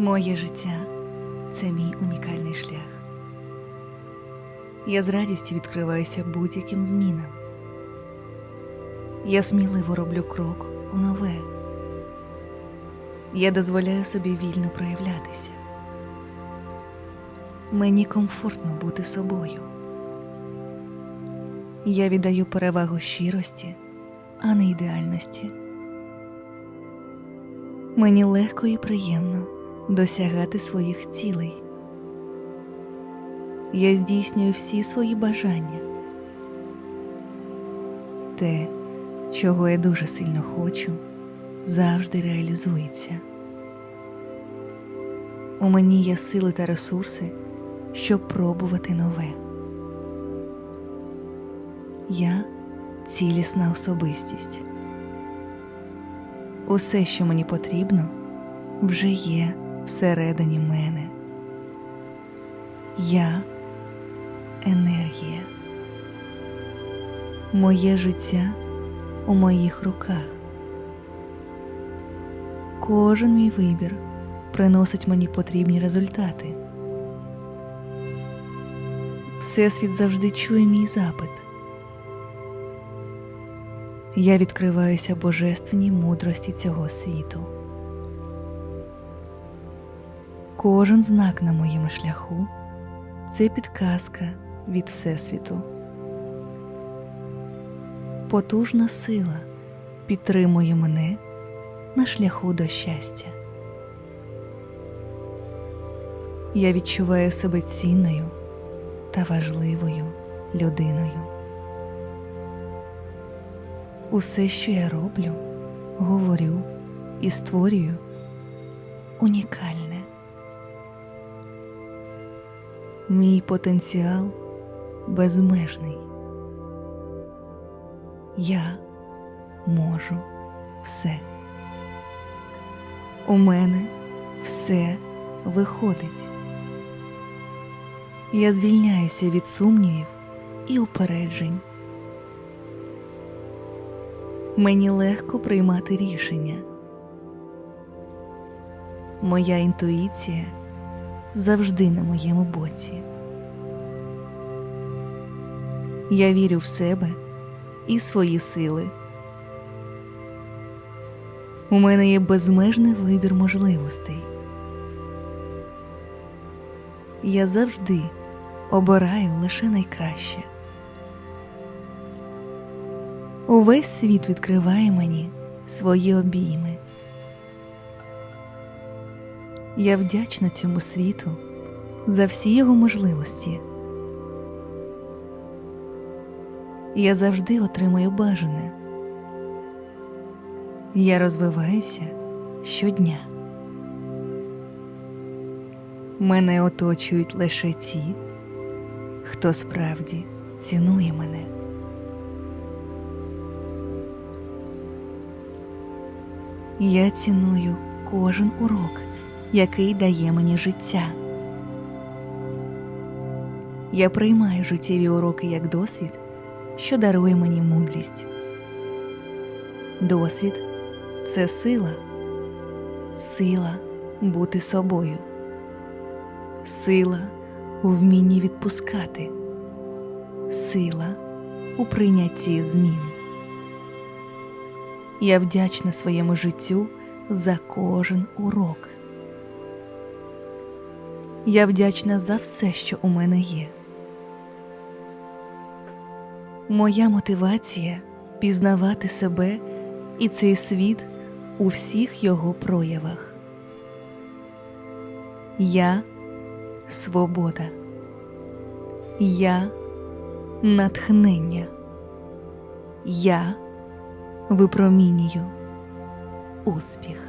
Моє життя це мій унікальний шлях. Я з радістю відкриваюся будь-яким змінам. Я сміливо роблю крок у нове. Я дозволяю собі вільно проявлятися. Мені комфортно бути собою. Я віддаю перевагу щирості, а не ідеальності. Мені легко і приємно досягати своїх цілей. Я здійснюю всі свої бажання. Те, чого я дуже сильно хочу, завжди реалізується. У мені є сили та ресурси, щоб пробувати нове. Я цілісна особистість. Усе, що мені потрібно, вже є всередині мене. Я енергія. Моє життя у моїх руках. Кожен мій вибір приносить мені потрібні результати. Всесвіт завжди чує мій запит. Я відкриваюся божественній мудрості цього світу. Кожен знак на моєму шляху це підказка від Всесвіту. Потужна сила підтримує мене на шляху до щастя. Я відчуваю себе цінною та важливою людиною. Усе, що я роблю, говорю і створюю, унікальне. Мій потенціал безмежний. Я можу все. У мене все виходить. Я звільняюся від сумнівів і упереджень. Мені легко приймати рішення. Моя інтуїція завжди на моєму боці. Я вірю в себе і свої сили. У мене є безмежний вибір можливостей. Я завжди обираю лише найкраще. Увесь світ відкриває мені свої обійми. Я вдячна цьому світу за всі його можливості. Я завжди отримую бажане. Я розвиваюся щодня. Мене оточують лише ті, хто справді цінує мене. Я ціную кожен урок, який дає мені життя. Я приймаю життєві уроки як досвід, що дарує мені мудрість. Досвід це сила, сила бути собою, сила у вмінні відпускати, сила у прийнятті змін. Я вдячна своєму життю за кожен урок. Я вдячна за все, що у мене є. Моя мотивація пізнавати себе і цей світ у всіх його проявах. Я свобода. Я натхнення. Я випромінюю успіх.